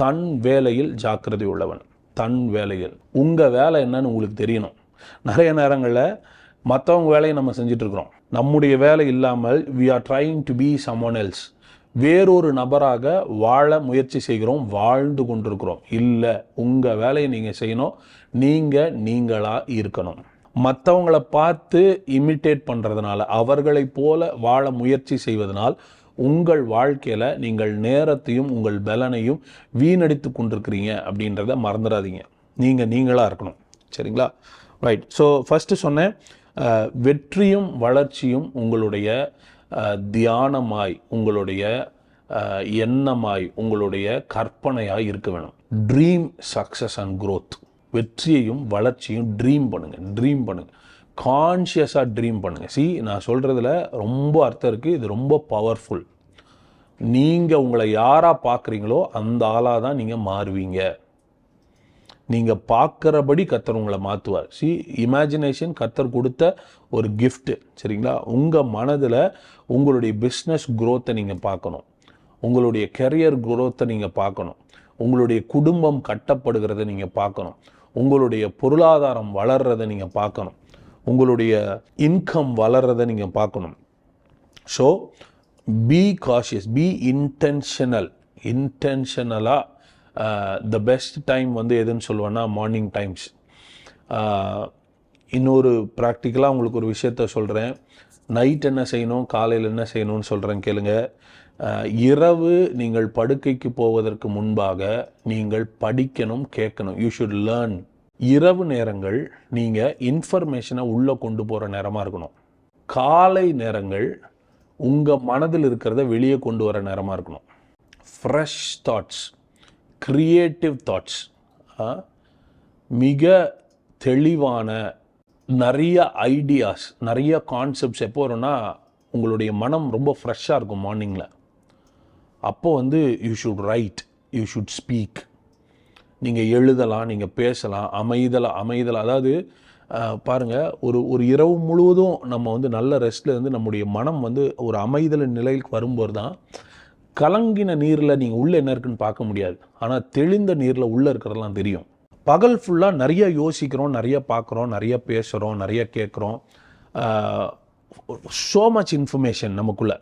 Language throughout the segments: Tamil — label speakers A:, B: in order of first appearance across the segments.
A: தன் வேலையில் ஜாக்கிரதை உள்ளவன். தன் வேலையில். உங்கள் வேலை என்னன்னு உங்களுக்கு தெரியணும். நிறைய நேரங்களில் மற்றவங்க வேலையை நம்ம செஞ்சிட்ருக்குறோம் நம்முடைய வேலை இல்லாமல் we are trying to be someone else வேறொரு நபராக வாழ முயற்சி செய்கிறோம் வாழ்ந்து கொண்டிருக்கிறோம். இல்லை உங்கள் வேலையை நீங்கள் செய்யணும். நீங்கள் நீங்களாக இருக்கணும். மற்றவங்களை பார்த்து இமிட்டேட் பண்ணுறதுனால அவர்களைப் போல வாழ முயற்சி செய்வதனால் உங்கள் வாழ்க்கையில் நீங்கள் நேரத்தையும் உங்கள் பலனையும் வீணடித்து கொண்டிருக்கிறீங்க அப்படின்றத மறந்துடாதீங்க. நீங்கள் நீங்களாக இருக்கணும். சரிங்களா? ரைட் ஸோ ஃபஸ்ட்டு சொன்னேன் வெற்றியும் வளர்ச்சியும் உங்களுடைய தியானமாய் உங்களுடைய எண்ணமாய் உங்களுடைய கற்பனையாய் இருக்க வேணும். ட்ரீம் சக்ஸஸ் அண்ட் க்ரோத் வெற்றியையும் வளர்ச்சியும் ட்ரீம் பண்ணுங்கள் ட்ரீம் பண்ணுங்கள் கான்ஷியஸாக ட்ரீம் பண்ணுங்கள் சி நான் சொல்கிறதுல ரொம்ப அர்த்தம் இருக்குது இது ரொம்ப பவர்ஃபுல் நீங்கள் உங்களை யாராக பார்க்குறீங்களோ அந்த ஆளாக தான் நீங்கள் மாறுவீங்க. நீங்கள் பார்க்குறபடி கத்தர் உங்களை மாற்றுவார் சி இமேஜினேஷன் கத்தர் கொடுத்த ஒரு கிஃப்ட்டு சரிங்களா? உங்கள் மனதில் உங்களுடைய பிஸ்னஸ் குரோத்தை நீங்கள் பார்க்கணும். உங்களுடைய கெரியர் குரோத்தை நீங்கள் பார்க்கணும். உங்களுடைய குடும்பம் கட்டப்படுகிறத நீங்கள் பார்க்கணும். உங்களுடைய பொருளாதாரம் வளர்றதை நீங்கள் பார்க்கணும். உங்களுடைய இன்கம் வளர்றதை நீங்கள் பார்க்கணும். So be cautious be intentional இன்டென்ஷனலாக the best time வந்து எதுன்னு சொல்லுவேன்னா மார்னிங் டைம்ஸ் இன்னொரு ப்ராக்டிக்கலாக உங்களுக்கு ஒரு விஷயத்த சொல்கிறேன் நைட் என்ன செய்யணும் காலையில் என்ன செய்யணும்னு சொல்கிறேன் கேளுங்க. இரவு நீங்கள் படுக்கைக்கு போவதற்கு முன்பாக நீங்கள் படிக்கணும் கேட்கணும். யூ ஷுட் லேர்ன் இரவு நேரங்கள் நீங்கள் இன்ஃபர்மேஷனை உள்ளே கொண்டு போகிற நேரமாக இருக்கணும். காலை நேரங்கள் உங்கள் மனதில் இருக்கிறத வெளியே கொண்டு வர நேரமாக இருக்கணும். ஃப்ரெஷ் தாட்ஸ் க்ரியேட்டிவ் தாட்ஸ் மிக தெளிவான நிறைய ஐடியாஸ் நிறைய கான்செப்ட்ஸ் எப்போ வரும்னா உங்களுடைய மனம் ரொம்ப ஃப்ரெஷ்ஷாக இருக்கும் மார்னிங்கில் அப்போ வந்து you should write you should speak நீங்கள் எழுதலாம் நீங்கள் பேசலாம் அமைதலாம் அமைதலாம் அதாவது பாருங்கள் பாருங்க ஒரு ஒரு இரவு முழுவதும் நம்ம வந்து நல்ல ரெஸ்ட்டில் இருந்து நம்முடைய மனம் வந்து ஒரு அமைதல் நிலைக்கு வரும்போது தான் கலங்கின நீரில் நீங்கள் உள்ளே என்ன இருக்குன்னு பார்க்க முடியாது. ஆனால் தெளிந்த நீரில் உள்ளே இருக்கிறதெல்லாம் தெரியும். பகல் ஃபுல்லாக நிறைய யோசிக்கிறோம் நிறைய பார்க்குறோம் நிறைய பேசுகிறோம் நிறைய கேட்குறோம். ஸோ மச் இன்ஃபர்மேஷன் நமக்குள்ளே.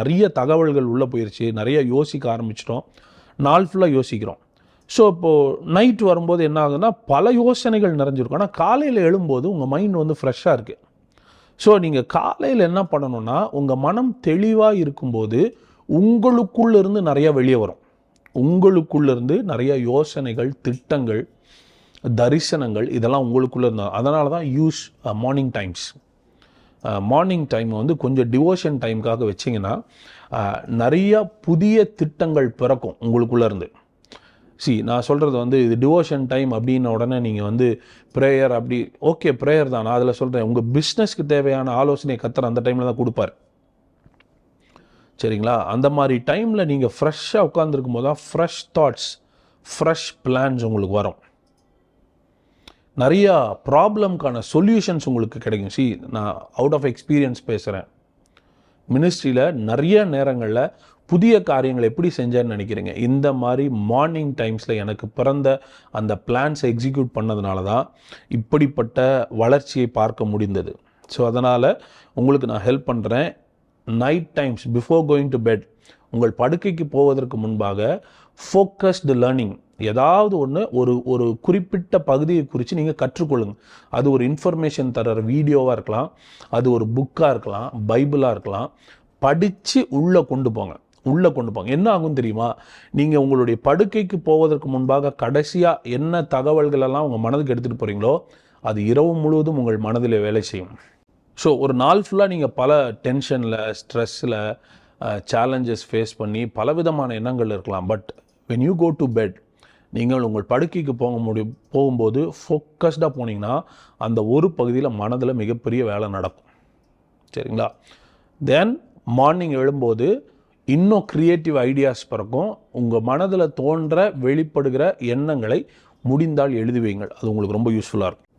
A: நிறைய தகவல்கள் உள்ளே போயிடுச்சு நிறைய யோசிக்க ஆரம்பிச்சிட்டோம். நாள் ஃபுல்லாக யோசிக்கிறோம். ஸோ இப்போது நைட் வரும்போது என்ன ஆகுதுன்னா பல யோசனைகள் நிறைஞ்சிருக்கும். ஆனால் காலையில் எழும்போது உங்கள் மைண்ட் வந்து ஃப்ரெஷ்ஷாக இருக்குது ஸோ நீங்கள் காலையில் என்ன பண்ணணும்னா உங்கள் மனம் தெளிவாக இருக்கும்போது உங்களுக்குள்ளேருந்து நிறையா வெளியே வரும். உங்களுக்குள்ளேருந்து நிறைய யோசனைகள் திட்டங்கள் தரிசனங்கள் இதெல்லாம் உங்களுக்குள்ளே இருந்தால் அதனால தான் use morning uh, times morning time uh, வந்து கொஞ்சம் டிவோஷன் டைமுக்காக வச்சிங்கன்னா uh, நிறையா புதிய திட்டங்கள் பிறக்கும் உங்களுக்குள்ளேருந்து. இருந்து சி நான் சொல்கிறது வந்து இது டிவோஷன் டைம் அப்படின்ன உடனே நீங்கள் வந்து ப்ரேயர் அப்படி ஓகே ப்ரேயர் தான். நான் அதில் சொல்கிறேன் உங்கள் பிஸ்னஸ்க்கு தேவையான ஆலோசனை கத்தர் அந்த டைமில் தான் கொடுப்பார். சரிங்களா? அந்த மாதிரி டைமில் நீங்கள் ஃப்ரெஷ்ஷாக உட்காந்துருக்கும் போது தான் ஃப்ரெஷ் தாட்ஸ் ஃப்ரெஷ் பிளான்ஸ் உங்களுக்கு வரும். நிறையா ப்ராப்ளம்க்கான சொல்யூஷன்ஸ் உங்களுக்கு கிடைக்கும். சி நான் அவுட் ஆஃப் எக்ஸ்பீரியன்ஸ் பேசுகிறேன் மினிஸ்ட்ரியில் நிறைய நேரங்களில் புதிய காரியங்களை எப்படி செஞ்சேன்னு நினைக்கிறீங்க? இந்த மாதிரி மார்னிங் டைம்ஸில் எனக்கு பிறந்த அந்த பிளான்ஸை எக்ஸிக்யூட் பண்ணதுனால தான் இப்படிப்பட்ட வளர்ச்சியை பார்க்க முடிந்தது. ஸோ அதனால் உங்களுக்கு நான் ஹெல்ப் பண்ணுறேன் night times before going to bed உங்கள் படுக்கைக்கு போவதற்கு முன்பாக ஃபோக்கஸ்டு லேர்னிங் ஏதாவது ஒன்று ஒரு ஒரு குறிப்பிட்ட பகுதியை குறித்து நீங்கள் கற்றுக்கொள்ளுங்க. அது ஒரு இன்ஃபர்மேஷன் தர்ற வீடியோவாக இருக்கலாம் அது ஒரு புக்காக இருக்கலாம் பைபிளாக இருக்கலாம். படித்து உள்ளே கொண்டு போங்க. உள்ளே கொண்டு போங்க. என்ன ஆகும் தெரியுமா? நீங்கள் உங்களுடைய படுக்கைக்கு போவதற்கு முன்பாக கடைசியாக என்ன தகவல்களெல்லாம் உங்கள் மனதுக்கு எடுத்துகிட்டு போகிறீங்களோ அது இரவு முழுவதும் உங்கள் மனதில் வேலை செய்யும். ஸோ ஒரு நாள் ஃபுல்லாக நீங்கள் பல டென்ஷனில் ஸ்ட்ரெஸ்ஸில் சேலஞ்சஸ் ஃபேஸ் பண்ணி பலவிதமான எண்ணங்கள் இருக்கலாம். But when you go to bed நீங்கள் உங்கள் படுக்கைக்கு போக முடியும் போகும்போது ஃபோக்கஸ்டாக போனீங்கன்னா அந்த ஒரு பகுதியில் மனதில் மிகப்பெரிய வேலை நடக்கும். சரிங்களா? தென் மார்னிங் எழும்போது இன்னும் க்ரியேட்டிவ் ஐடியாஸ் பிறக்கும். உங்கள் மனதில் தோன்ற வெளிப்படுகிற எண்ணங்களை முடிந்தால் எழுதுவீங்கள். அது உங்களுக்கு ரொம்ப யூஸ்ஃபுல்லாக இருக்கும்.